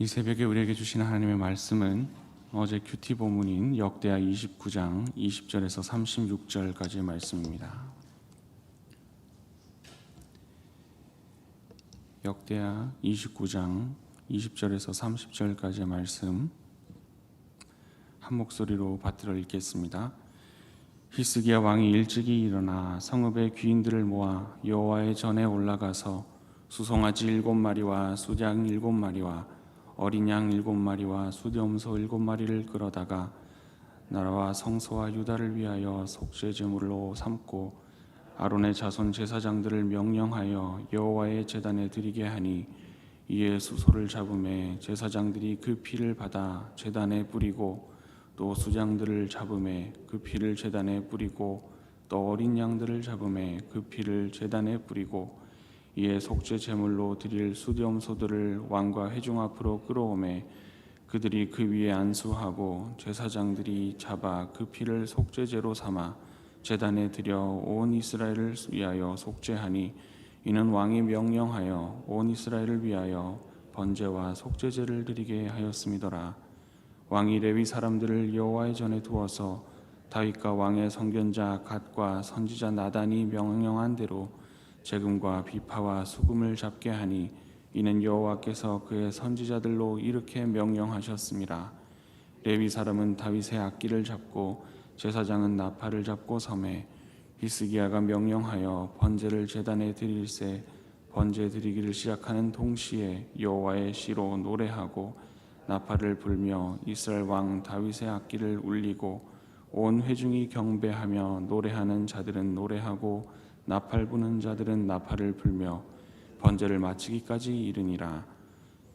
이 새벽에 우리에게 주신 하나님의 말씀은 어제 큐티 본문인 역대하 29장 20절에서 36절까지의 말씀입니다. 역대하 29장 20절에서 30절까지의 말씀 한 목소리로 받들어 읽겠습니다. 히스기야 왕이 일찍이 일어나 성읍의 귀인들을 모아 여호와의 전에 올라가서 수송아지 일곱 마리와 수장 일곱 마리와 어린 양 일곱 마리와 수염소 일곱 마리를 끌어다가 나라와 성소와 유다를 위하여 속죄 제물로 삼고 아론의 자손 제사장들을 명령하여 여호와의 제단에 드리게 하니 이에 수소를 잡음에 제사장들이 그 피를 받아 제단에 뿌리고 또 수장들을 잡음에 그 피를 제단에 뿌리고 또 어린 양들을 잡음에 그 피를 제단에 뿌리고 이에 속죄 제물로 드릴 수염소들을 왕과 회중 앞으로 끌어오매 그들이 그 위에 안수하고 제사장들이 잡아 그 피를 속죄제로 삼아 제단에 드려 온 이스라엘을 위하여 속죄하니 이는 왕이 명령하여 온 이스라엘을 위하여 번제와 속죄제를 드리게 하였음이더라. 왕이 레위 사람들을 여호와의 전에 두어서 다윗과 왕의 선견자 갓과 선지자 나단이 명령한 대로 재금과 비파와 수금을 잡게 하니 이는 여호와께서 그의 선지자들로 이렇게 명령하셨습니다. 레위 사람은 다윗의 악기를 잡고 제사장은 나팔을 잡고 섬에 히스기야가 명령하여 번제를 제단에 드릴새 번제 드리기를 시작하는 동시에 여호와의 시로 노래하고 나팔을 불며 이스라엘 왕 다윗의 악기를 울리고 온 회중이 경배하며 노래하는 자들은 노래하고 나팔 부는 자들은 나팔을 불며 번제를 마치기까지 이르니라.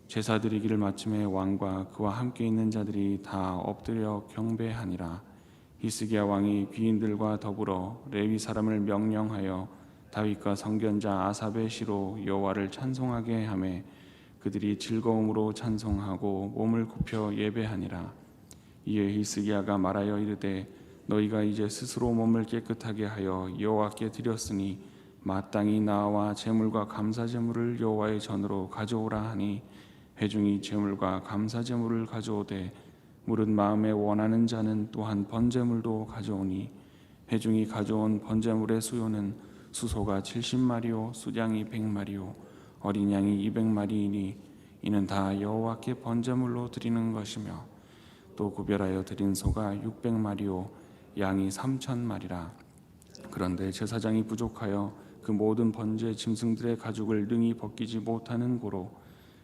제사 드리기를 마침에 왕과 그와 함께 있는 자들이 다 엎드려 경배하니라. 히스기야 왕이 귀인들과 더불어 레위 사람을 명령하여 다윗과 성견자 아삽의 시로 여호와를 찬송하게 하매 그들이 즐거움으로 찬송하고 몸을 굽혀 예배하니라. 이에 히스기야가 말하여 이르되 너희가 이제 스스로 몸을 깨끗하게 하여 여호와께 드렸으니 마땅히 나와 제물과 감사 제물을 여호와의 전으로 가져오라 하니 회중이 제물과 감사 제물을 가져오되 무릇 마음에 원하는 자는 또한 번제물도 가져오니 회중이 가져온 번제물의 수요는 수소가 70마리요 수장이 100마리요 어린 양이 200마리이니 이는 다 여호와께 번제물로 드리는 것이며 또 구별하여 드린 소가 600마리요 양이 3천마리라 그런데 제사장이 부족하여 그 모든 번제 짐승들의 가죽을 능히 벗기지 못하는 고로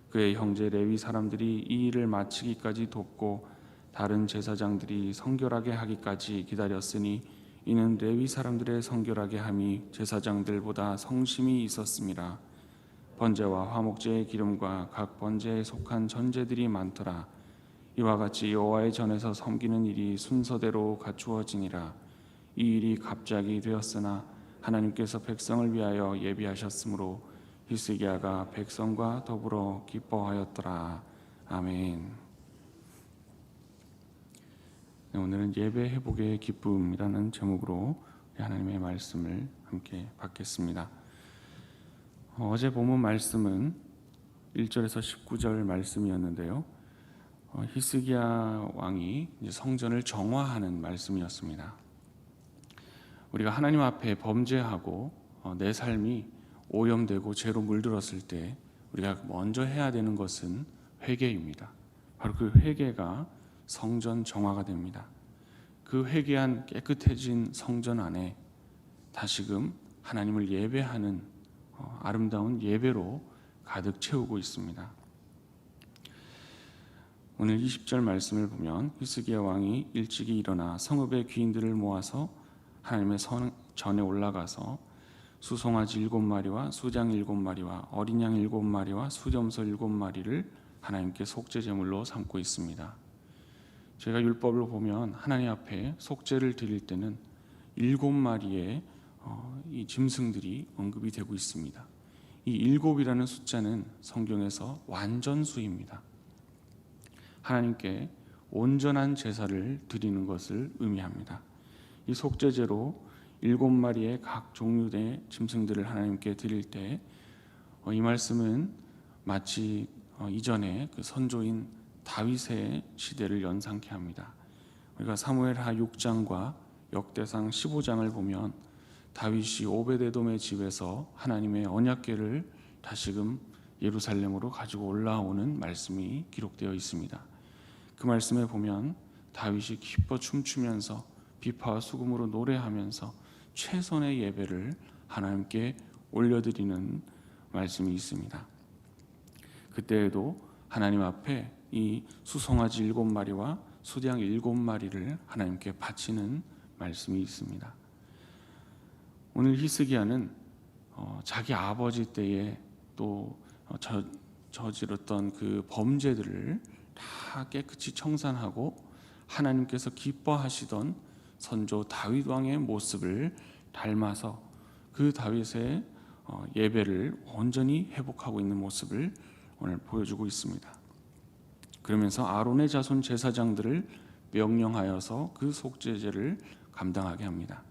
그의 형제 레위 사람들이 이 일을 마치기까지 돕고 다른 제사장들이 성결하게 하기까지 기다렸으니 이는 레위 사람들의 성결하게 함이 제사장들보다 성심이 있었습니다. 번제와 화목제의 기름과 각 번제에 속한 전제들이 많더라. 이와 같이 여호와의 전에서 섬기는 일이 순서대로 갖추어지니라. 이 일이 갑자기 되었으나 하나님께서 백성을 위하여 예비하셨으므로 히스기야가 백성과 더불어 기뻐하였더라. 아멘. 네, 오늘은 예배 회복의 기쁨이라는 제목으로 하나님의 말씀을 함께 받겠습니다. 어, 어제 본문 말씀은 1절에서 19절 말씀이었는데요. 어, 히스기야 왕이 성전을 정화하는 말씀이었습니다. 우리가 하나님 앞에 범죄하고 어, 내 삶이 오염되고 죄로 물들었을 때 우리가 먼저 해야 되는 것은 회개입니다. 바로 그 회개가 성전 정화가 됩니다. 그 회개한 깨끗해진 성전 안에 다시금 하나님을 예배하는 어, 아름다운 예배로 가득 채우고 있습니다. 오늘 20절 말씀을 보면 히스기야 왕이 일찍이 일어나 성읍의 귀인들을 모아서 하나님의 선, 전에 올라가서 수송아지 일곱 마리와 수장 일곱 마리와 어린 양 일곱 마리와 수점서 일곱 마리를 하나님께 속죄 제물로 삼고 있습니다. 제가 율법을 보면 하나님 앞에 속죄를 드릴 때는 일곱 마리의 어, 이 짐승들이 언급이 되고 있습니다. 이 일곱이라는 숫자는 성경에서 완전수입니다. 하나님께 온전한 제사를 드리는 것을 의미합니다. 이 속죄제로 일곱 마리의 각 종류의 짐승들을 하나님께 드릴 때이 어, 말씀은 마치 어, 이전에 그 선조인 다윗의 시대를 연상케 합니다. 우리가 사무엘하 6장과 역대상 15장을 보면 다윗이 오베데돔의 집에서 하나님의 언약궤를 다시금 예루살렘으로 가지고 올라오는 말씀이 기록되어 있습니다. 그 말씀에 보면 다윗이 기뻐 춤추면서 비파와 수금으로 노래하면서 최선의 예배를 하나님께 올려드리는 말씀이 있습니다. 그때에도 하나님 앞에 이 수송아지 일곱 마리와 수양 일곱 마리를 하나님께 바치는 말씀이 있습니다. 오늘 히스기야는 어, 자기 아버지 때에 또 어, 저, 저질렀던 그 범죄들을 다 깨끗이 청산하고 하나님께서 기뻐하시던 선조 다윗 왕의 모습을 닮아서 그 다윗의 어, 예배를 온전히 회복하고 있는 모습을 오늘 보여주고 있습니다. 그러면서 아론의 자손 제사장들을 명령하여서 그 속죄제를 감당하게 합니다.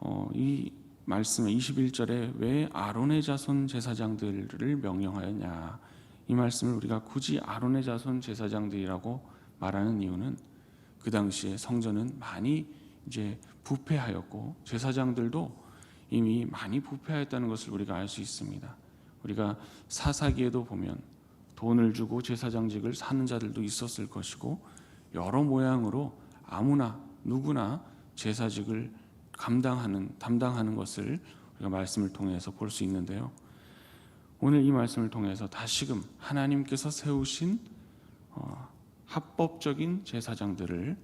어, 이 말씀의 21절에 왜 아론의 자손 제사장들을 명령하였냐? 이 말씀을 우리가 굳이 아론의 자손 제사장들이라고 말하는 이유는 그 당시에 성전은 많이 이제 부패하였고 제사장들도 이미 많이 부패하였다는 것을 우리가 알 수 있습니다. 우리가 사사기에도 보면 돈을 주고 제사장직을 사는 자들도 있었을 것이고 여러 모양으로 아무나 누구나 제사직을 감당하는 담당하는 것을 우리가 말씀을 통해서 볼 수 있는데요. 오늘 이 말씀을 통해서 다시금 하나님께서 세우신 어, 합법적인 제사장들을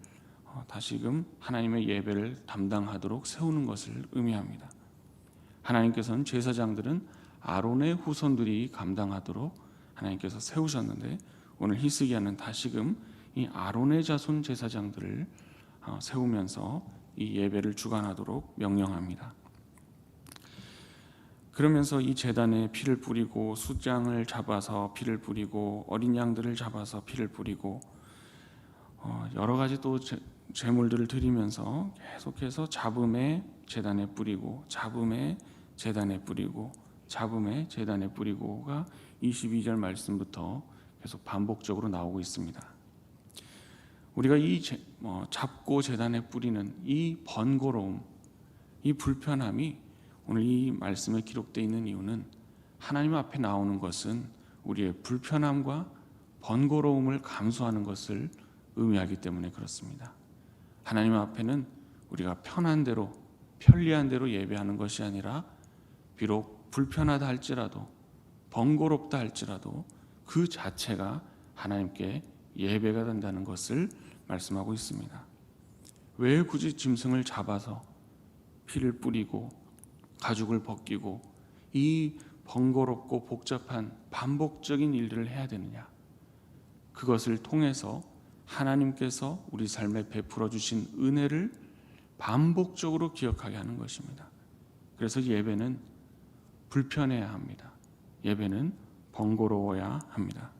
어, 다시금 하나님의 예배를 담당하도록 세우는 것을 의미합니다. 하나님께서는 제사장들은 아론의 후손들이 감당하도록 하나님께서 세우셨는데 오늘 히스기야는 다시금 이 아론의 자손 제사장들을 어, 세우면서 이 예배를 주관하도록 명령합니다. 그러면서 이 제단에 피를 뿌리고 수장을 잡아서 피를 뿌리고 어린 양들을 잡아서 피를 뿌리고 어, 여러 가지 또 제, 제물들을 드리면서 계속해서 잡음에 제단에 뿌리고 잡음에 제단에 뿌리고 잡음에 제단에 뿌리고가 22절 말씀부터 계속 반복적으로 나오고 있습니다. 우리가 이 제, 어, 잡고 제단에 뿌리는 이 번거로움, 이 불편함이 오늘 이 말씀에 기록되어 있는 이유는 하나님 앞에 나오는 것은 우리의 불편함과 번거로움을 감수하는 것을 의미하기 때문에 그렇습니다. 하나님 앞에는 우리가 편한 대로 편리한 대로 예배하는 것이 아니라 비록 불편하다 할지라도 번거롭다 할지라도 그 자체가 하나님께 예배가 된다는 것을 말씀하고 있습니다. 왜 굳이 짐승을 잡아서 피를 뿌리고 가죽을 벗기고 이 번거롭고 복잡한 반복적인 일들을 해야 되느냐? 그것을 통해서 하나님께서 우리 삶에 베풀어 주신 은혜를 반복적으로 기억하게 하는 것입니다. 그래서 예배는 불편해야 합니다. 예배는 번거로워야 합니다.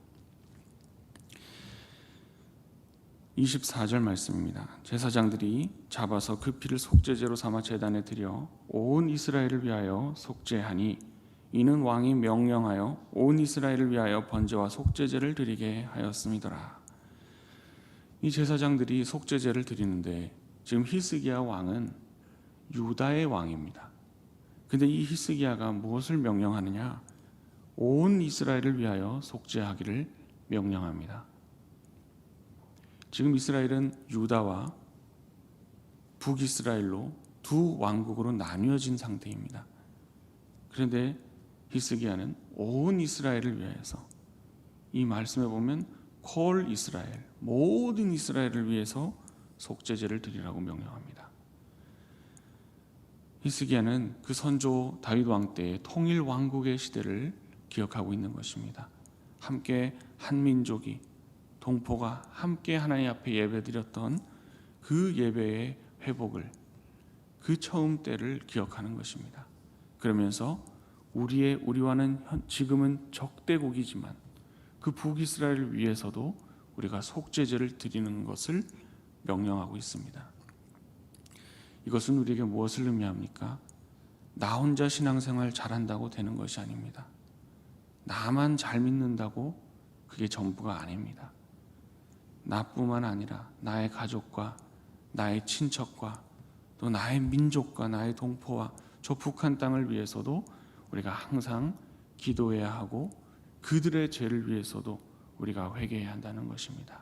24절 말씀입니다. 제사장들이 잡아서 그 피를 속죄제로 삼아 제단에 드려 온 이스라엘을 위하여 속죄하니 이는 왕이 명령하여 온 이스라엘을 위하여 번제와 속죄제를 드리게 하였음이더라. 이 제사장들이 속죄제를 드리는데 지금 히스기야 왕은 유다의 왕입니다. 근데 이 히스기야가 무엇을 명령하느냐? 온 이스라엘을 위하여 속죄하기를 명령합니다. 지금 이스라엘은 유다와 북이스라엘로 두 왕국으로 나뉘어진 상태입니다. 그런데 히스기야는 온 이스라엘을 위해서 이 말씀에 보면 콜 이스라엘 모든 이스라엘을 위해서 속죄제를 드리라고 명령합니다. 히스기야는 그 선조 다윗 왕 때의 통일 왕국의 시대를 기억하고 있는 것입니다. 함께 한 민족이 동포가 함께 하나님 앞에 예배드렸던 그 예배의 회복을 그 처음 때를 기억하는 것입니다. 그러면서 우리의 우리와는 지금은 적대국이지만 그 북이스라엘을 위해서도 우리가 속죄제를 드리는 것을 명령하고 있습니다. 이것은 우리에게 무엇을 의미합니까? 나 혼자 신앙생활 잘한다고 되는 것이 아닙니다. 나만 잘 믿는다고 그게 전부가 아닙니다. 나뿐만 아니라 나의 가족과 나의 친척과 또 나의 민족과 나의 동포와 저 북한 땅을 위해서도 우리가 항상 기도해야 하고 그들의 죄를 위해서도 우리가 회개해야 한다는 것입니다.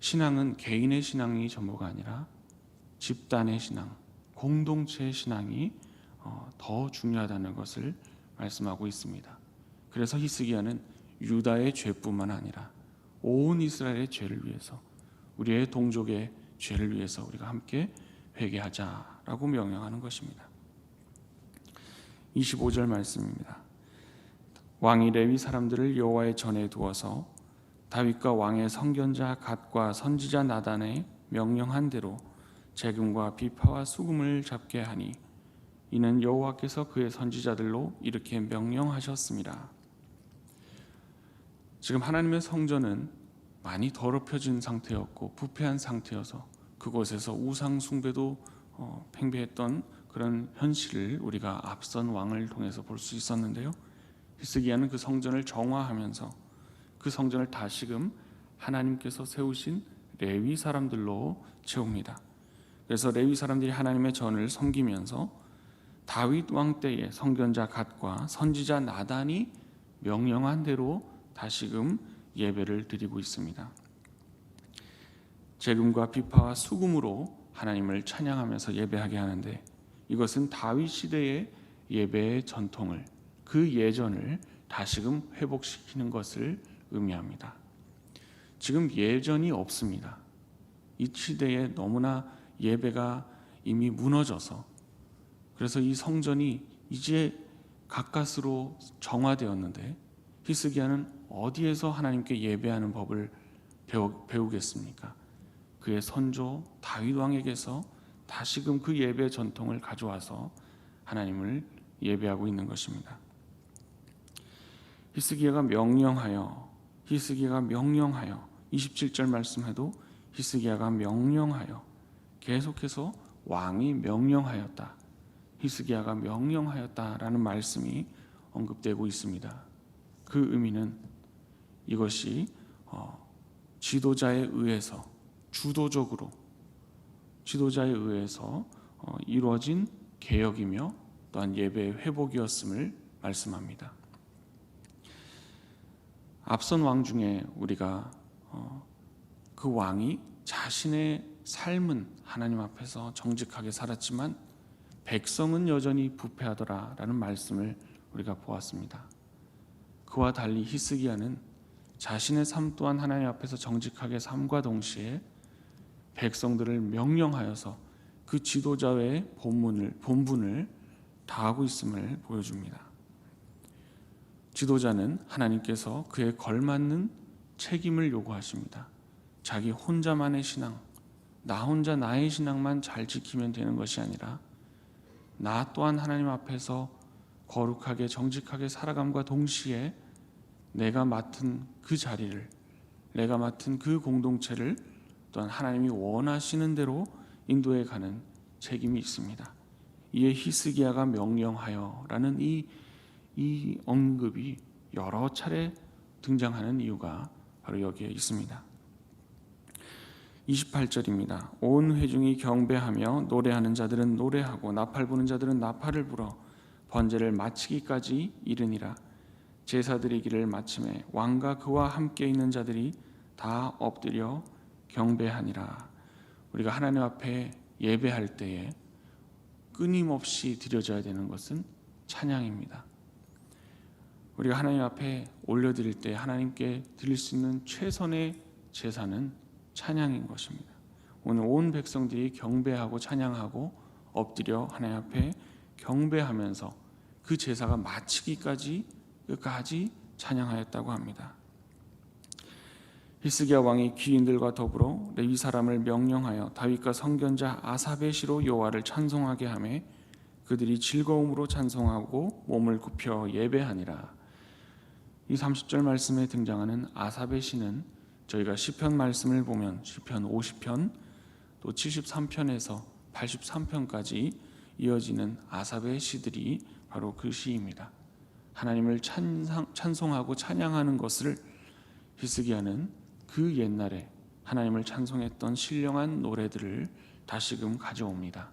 신앙은 개인의 신앙이 전부가 아니라 집단의 신앙, 공동체의 신앙이 어, 더 중요하다는 것을 말씀하고 있습니다. 그래서 히스기야는 유다의 죄뿐만 아니라 온 이스라엘의 죄를 위해서 우리의 동족의 죄를 위해서 우리가 함께 회개하자라고 명령하는 것입니다. 25절 말씀입니다. 왕이 레위 사람들을 여호와의 전에 두어서 다윗과 왕의 성견자 갓과 선지자 나단의 명령한 대로 재금과 비파와 수금을 잡게 하니 이는 여호와께서 그의 선지자들로 이렇게 명령하셨습니다. 지금 하나님의 성전은 많이 더럽혀진 상태였고 부패한 상태여서 그곳에서 우상 숭배도 어, 팽배했던 그런 현실을 우리가 앞선 왕을 통해서 볼 수 있었는데요. 히스기야는 그 성전을 정화하면서 그 성전을 다시금 하나님께서 세우신 레위 사람들로 채웁니다. 그래서 레위 사람들이 하나님의 전을 섬기면서 다윗 왕 때의 성견자 갓과 선지자 나단이 명령한 대로 다시금 예배를 드리고 있습니다. 재금과 비파와 수금으로 하나님을 찬양하면서 예배하게 하는데 이것은 다윗 시대의 예배의 전통을 그 예전을 다시금 회복시키는 것을 의미합니다. 지금 예전이 없습니다. 이 시대에 너무나 예배가 이미 무너져서 그래서 이 성전이 이제 가까스로 정화되었는데 히스기야는 어디에서 하나님께 예배하는 법을 배우, 배우 겠습니까? 그의 선조 다윗 왕에게서 다시금 그 예배 전통을 가져와서 하나님을 예배하고 있는 것입니다. 히스기야가 명령하여 히스기야가 명령하여 27절 말씀해도 히스기야가 명령하여 계속해서 왕이 명령하였다. 히스기야가 명령하였다라는 말씀이 언급되고 있습니다. 그 의미는 이것이 어, 지도자에 의해서 주도적으로 지도자에 의해서 어, 이루어진 개혁이며 또한 예배의 회복이었음을 말씀합니다. 앞선 왕 중에 우리가 어, 그 왕이 자신의 삶은 하나님 앞에서 정직하게 살았지만 백성은 여전히 부패하더라라는 말씀을 우리가 보았습니다. 그와 달리 히스기야는 자신의 삶 또한 하나님 앞에서 정직하게 삶과 동시에 백성들을 명령하여서 그 지도자의 본문을 본분을 다하고 있음을 보여줍니다. 지도자는 하나님께서 그에 걸맞는 책임을 요구하십니다. 자기 혼자만의 신앙, 나 혼자 나의 신앙만 잘 지키면 되는 것이 아니라 나 또한 하나님 앞에서 거룩하게 정직하게 살아감과 동시에 내가 맡은 그 자리를 내가 맡은 그 공동체를 또한 하나님이 원하시는 대로 인도해 가는 책임이 있습니다. 이에 히스기야가 명령하여라는 이, 이 언급이 여러 차례 등장하는 이유가 바로 여기에 있습니다. 28절입니다. 온 회중이 경배하며 노래하는 자들은 노래하고 나팔 부는 자들은 나팔을 불어 번제를 마치기까지 이르니라. 제사드리기를 마침에 왕과 그와 함께 있는 자들이 다 엎드려 경배하니라. 우리가 하나님 앞에 예배할 때에 끊임없이 드려져야 되는 것은 찬양입니다. 우리가 하나님 앞에 올려드릴 때 하나님께 드릴 수 있는 최선의 제사는 찬양인 것입니다. 오늘 온 백성들이 경배하고 찬양하고 엎드려 하나님 앞에 경배하면서 그 제사가 마치기까지 끝까지 찬양하였다고 합니다. 히스기야 왕이 귀인들과 더불어 레위 사람을 명령하여 다윗과 성견자 아사베 시로 여호와를 찬송하게 하매 그들이 즐거움으로 찬송하고 몸을 굽혀 예배하니라. 이 30절 말씀에 등장하는 아사베 시는 저희가 시편 말씀을 보면 시편 50편 또 73편에서 83편까지 이어지는 아사베 시들이 바로 그 시입니다. 하나님을 찬상, 찬송 하고 찬양하는 것을 히스기야는 그 옛날에 하나님을 찬송했던 신령한 노래들을 다시금 가져옵니다.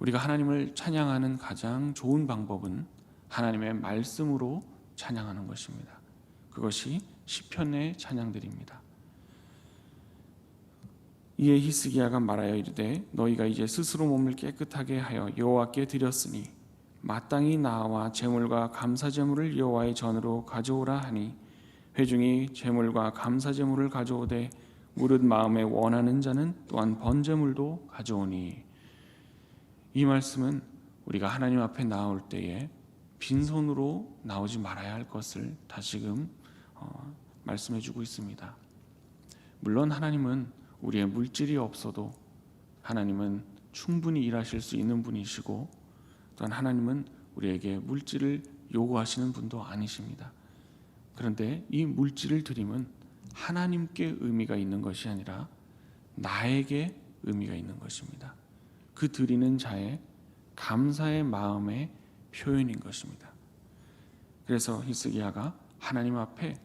우리가 하나님을 찬양하는 가장 좋은 방법은 하나님의 말씀으로 찬양하는 것입니다. 그것이 시편의 찬양들입니다. 이에 히스기야가 말하여 이르되 너희가 이제 스스로 몸을 깨끗하게 하여 여호와께 드렸으니 마땅히 나와 제물과 감사 제물을 여호와의 전으로 가져오라 하니 회중이 제물과 감사 제물을 가져오되 무릇 마음에 원하는 자는 또한 번제물도 가져오니 이 말씀은 우리가 하나님 앞에 나올 때에 빈손으로 나오지 말아야 할 것을 다시금 어, 말씀해 주고 있습니다. 물론 하나님은 우리의 물질이 없어도 하나님은 충분히 일하실 수 있는 분이시고 또한 하나님은 우리에게 물질을 요구하시는 분도 아니십니다. 그런데 이 물질을 드림은 하나님께 의미가 있는 것이 아니라 나에게 의미가 있는 것입니다. 그 드리는 자의 감사의 마음의 표현인 것입니다. 그래서 히스기야가 하나님 앞에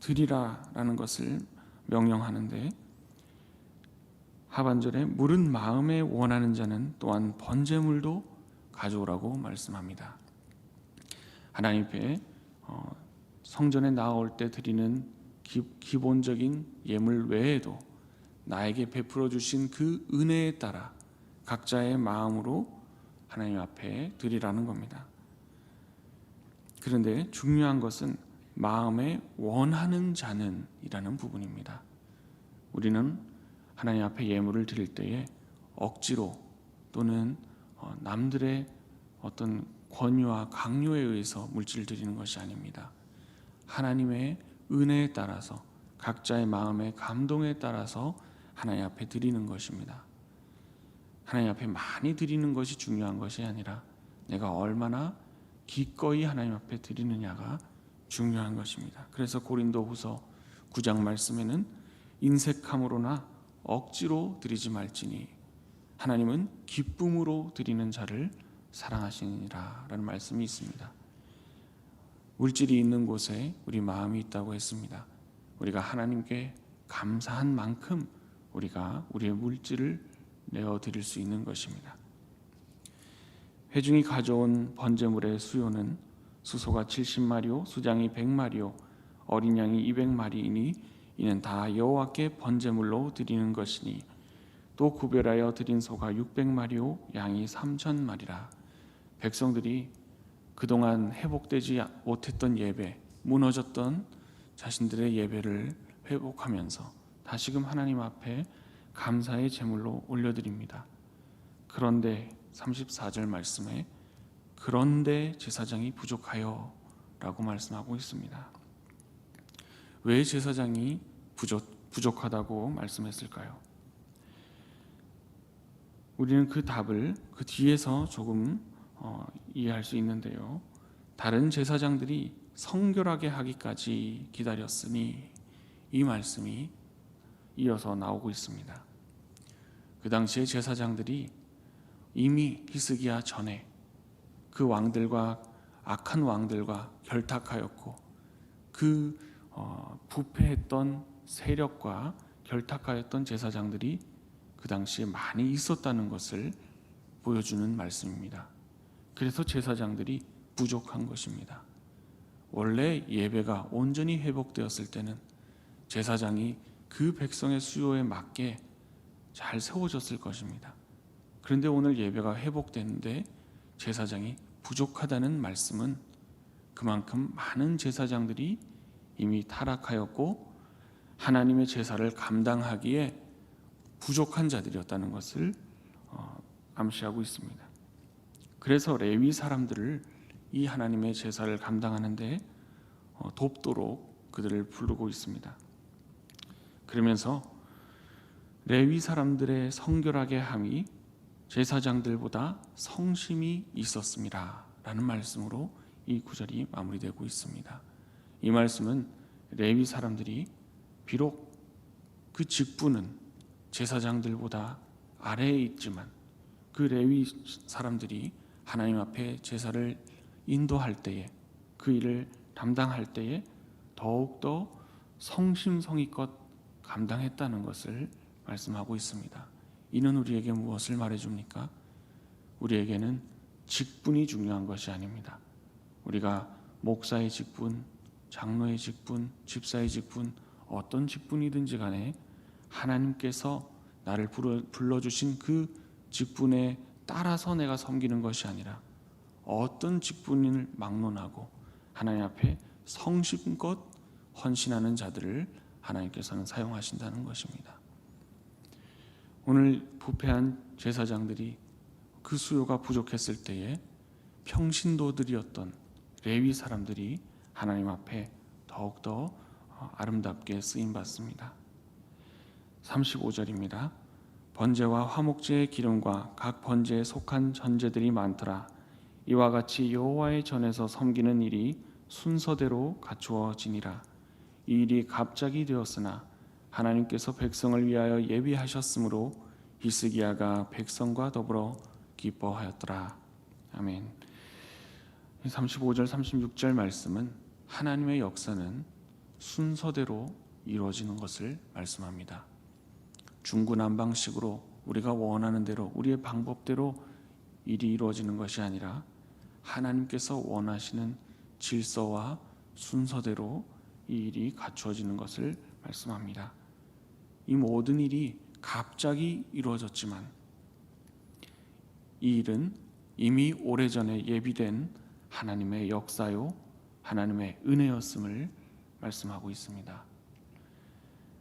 드리라라는 것을 명령하는데 하반절에 물은 마음에 원하는 자는 또한 번제물도 가져오라고 말씀합니다. 하나님 앞에 어, 성전에 나올 때 드리는 기, 본적인 예물 외에도 나에게 베풀어 주신 그 은혜에 따라 각자의 마음으로 하나님 앞에 드리라는 겁니다. 그런데 중요한 것은 마음에 원하는 자는이라는 부분입니다. 우리는 하나님 앞에 예물을 드릴 때에 억지로 또는 어, 남들의 어떤 권유와 강요에 의해서 물질을 드리는 것이 아닙니다. 하나님의 은혜에 따라서 각자의 마음의 감동에 따라서 하나님 앞에 드리는 것입니다. 하나님 앞에 많이 드리는 것이 중요한 것이 아니라 내가 얼마나 기꺼이 하나님 앞에 드리느냐가 중요한 것입니다. 그래서 고린도후서 9장 말씀에는 인색함으로나 억지로 드리지 말지니 하나님은 기쁨으로 드리는 자를 사랑하시니라라는 말씀이 있습니다. 물질이 있는 곳에 우리 마음이 있다고 했습니다. 우리가 하나님께 감사한 만큼 우리가 우리의 물질을 내어 드릴 수 있는 것입니다. 회중이 가져온 번제물의 수요는 수소가 70마리요, 수장이 100마리요, 어린 양이 200마리이니 이는 다 여호와께 번제물로 드리는 것이니 또 구별하여 드린 소가 600마리요, 양이 3천 마리라. 백성들이 그동안 회복되지 못했던 예배, 무너졌던 자신들의 예배를 회복하면서 다시금 하나님 앞에 감사의 제물로 올려드립니다. 그런데 34절 말씀에 그런데 제사장이 부족하여 라고 말씀하고 있습니다. 왜 제사장이 부족, 부족하다고 말씀했을까요? 우리는 그 답을 그 뒤에서 조금 어, 이해할 수 있는데요. 다른 제사장들이 성결하게 하기까지 기다렸으니 이 말씀이 이어서 나오고 있습니다. 그 당시에 제사장들이 이미 히스기야 전에 그 왕들과 악한 왕들과 결탁하였고 그 어, 부패했던 세력과 결탁하였던 제사장들이 그 당시에 많이 있었다는 것을 보여주는 말씀입니다. 그래서 제사장들이 부족한 것입니다. 원래 예배가 온전히 회복되었을 때는 제사장이 그 백성의 수요에 맞게 잘 세워졌을 것입니다. 그런데 오늘 예배가 회복되는데 제사장이 부족하다는 말씀은 그만큼 많은 제사장들이 이미 타락하였고 하나님의 제사를 감당하기에 부족한 자들이었다는 것을 어, 암시하고 있습니다. 그래서 레위 사람들을 이 하나님의 제사를 감당하는데 어, 돕도록 그들을 부르고 있습니다. 그러면서 레위 사람들의 성결하게 함이 제사장들보다 성심이 있었습니다 라는 말씀으로 이 구절이 마무리되고 있습니다. 이 말씀은 레위 사람들이 비록 그 직분은 제사장들보다 아래에 있지만 그 레위 사람들이 하나님 앞에 제사를 인도할 때에 그 일을 담당할 때에 더욱더 성심성의껏 감당했다는 것을 말씀하고 있습니다. 이는 우리에게 무엇을 말해줍니까? 우리에게는 직분이 중요한 것이 아닙니다. 우리가 목사의 직분, 장로의 직분, 집사의 직분, 어떤 직분이든지 간에 하나님께서 나를 불러, 불러주신 그 직분에 따라서 내가 섬기는 것이 아니라 어떤 직분을 막론하고 하나님 앞에 성심껏 헌신하는 자들을 하나님께서는 사용하신다는 것입니다. 오늘 부패한 제사장들이 그 수요가 부족했을 때에 평신도들이었던 레위 사람들이 하나님 앞에 더욱더 아름답게 쓰임 받습니다. 35절입니다. 번제와 화목제의 기름과 각 번제에 속한 전제들이 많더라. 이와 같이 여호와의 전에서 섬기는 일이 순서대로 갖추어지니라. 이 일이 갑자기 되었으나 하나님께서 백성을 위하여 예비하셨으므로 히스기야가 백성과 더불어 기뻐하였더라. 아멘. 35절 36절 말씀은 하나님의 역사는 순서대로 이루어지는 것을 말씀합니다. 중구난방식으로 우리가 원하는 대로 우리의 방법대로 일이 이루어지는 것이 아니라 하나님께서 원하시는 질서와 순서대로 이 일이 갖추어지는 것을 말씀합니다. 이 모든 일이 갑자기 이루어졌지만 이 일은 이미 오래전에 예비된 하나님의 역사요 하나님의 은혜였음을 말씀하고 있습니다.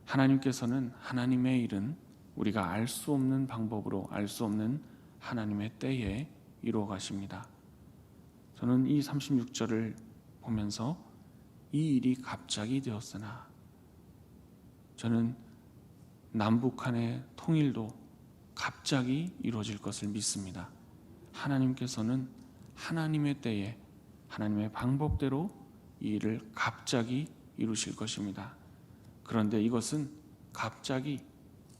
하나님께서는 하나님의 일은 우리가 알 수 없는 방법으로 알 수 없는 하나님의 때에 이루어 가십니다. 저는 이 36절을 보면서 이 일이 갑자기 되었으나 저는 남북한의 통일도 갑자기 이루어질 것을 믿습니다. 하나님께서는 하나님의 때에 하나님의 방법대로 이 일을 갑자기 이루실 것입니다. 그런데 이것은 갑자기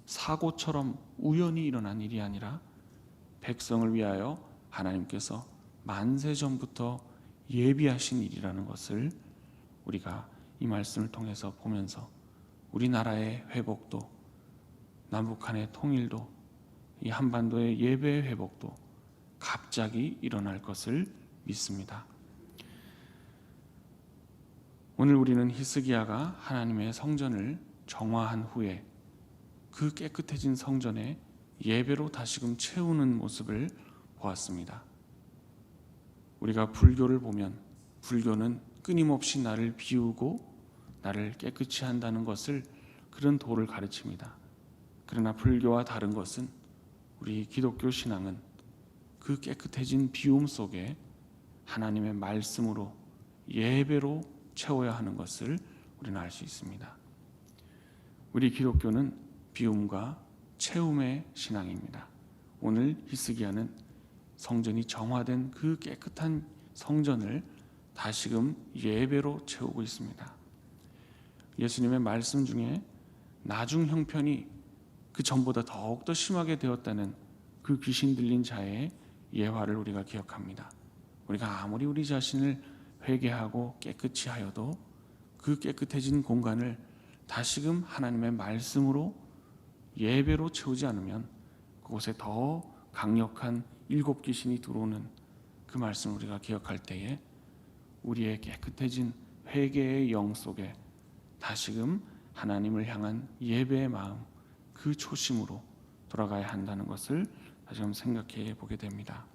사고처럼 우연히 일어난 일이 아니라 백성을 위하여 하나님께서 만세 전부터 예비하신 일이라는 것을 우리가 이 말씀을 통해서 보면서 우리나라의 회복도 남북한의 통일도 이 한반도의 예배의 회복도 갑자기 일어날 것을 믿습니다. 오늘 우리는 히스기야가 하나님의 성전을 정화한 후에 그 깨끗해진 성전에 예배로 다시금 채우는 모습을 보았습니다. 우리가 불교를 보면 불교는 끊임없이 나를 비우고 나를 깨끗이 한다는 것을 그런 도를 가르칩니다. 그러나 불교와 다른 것은 우리 기독교 신앙은 그 깨끗해진 비움 속에 하나님의 말씀으로 예배로 채워야 하는 것을 우리는 알 수 있습니다. 우리 기독교는 비움과 채움의 신앙입니다. 오늘 히스기야는 성전이 정화된 그 깨끗한 성전을 다시금 예배로 채우고 있습니다. 예수님의 말씀 중에 나중 형편이 그 전보다 더욱더 심하게 되었다는 그 귀신 들린 자의 예화를 우리가 기억합니다. 우리가 아무리 우리 자신을 회개하고 깨끗이 하여도 그 깨끗해진 공간을 다시금 하나님의 말씀으로 예배로 채우지 않으면 그곳에 더 강력한 일곱 귀신이 들어오는 그 말씀을 우리가 기억할 때에 우리의 깨끗해진 회개의 영 속에 다시금 하나님을 향한 예배의 마음 그 초심으로 돌아가야 한다는 것을 다시금 생각해 보게 됩니다.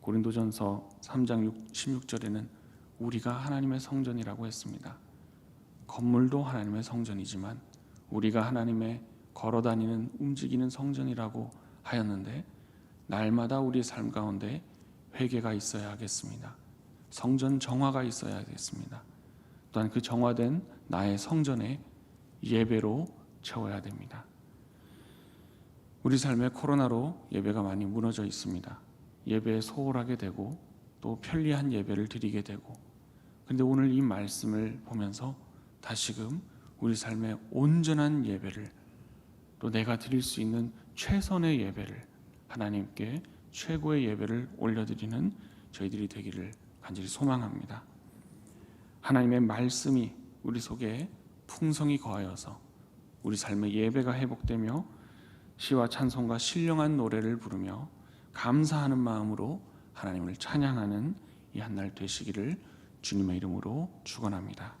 고린도전서 3장 16절에는 우리가 하나님의 성전이라고 했습니다. 건물도 하나님의 성전이지만 우리가 하나님의 걸어다니는 움직이는 성전이라고 하였는데 날마다 우리 삶 가운데 회개가 있어야 하겠습니다. 성전 정화가 있어야 하겠습니다. 또한 그 정화된 나의 성전에 예배로 채워야 됩니다. 우리 삶에 코로나로 예배가 많이 무너져 있습니다. 예배에 소홀하게 되고 또 편리한 예배를 드리게 되고 근데 오늘 이 말씀을 보면서 다시금 우리 삶의 온전한 예배를 또 내가 드릴 수 있는 최선의 예배를 하나님께 최고의 예배를 올려드리는 저희들이 되기를 간절히 소망합니다. 하나님의 말씀이 우리 속에 풍성히 거하여서 우리 삶의 예배가 회복되며 시와 찬송과 신령한 노래를 부르며 감사하는 마음으로 하나님을 찬양하는 이 한 날 되시기를 주님의 이름으로 축원합니다.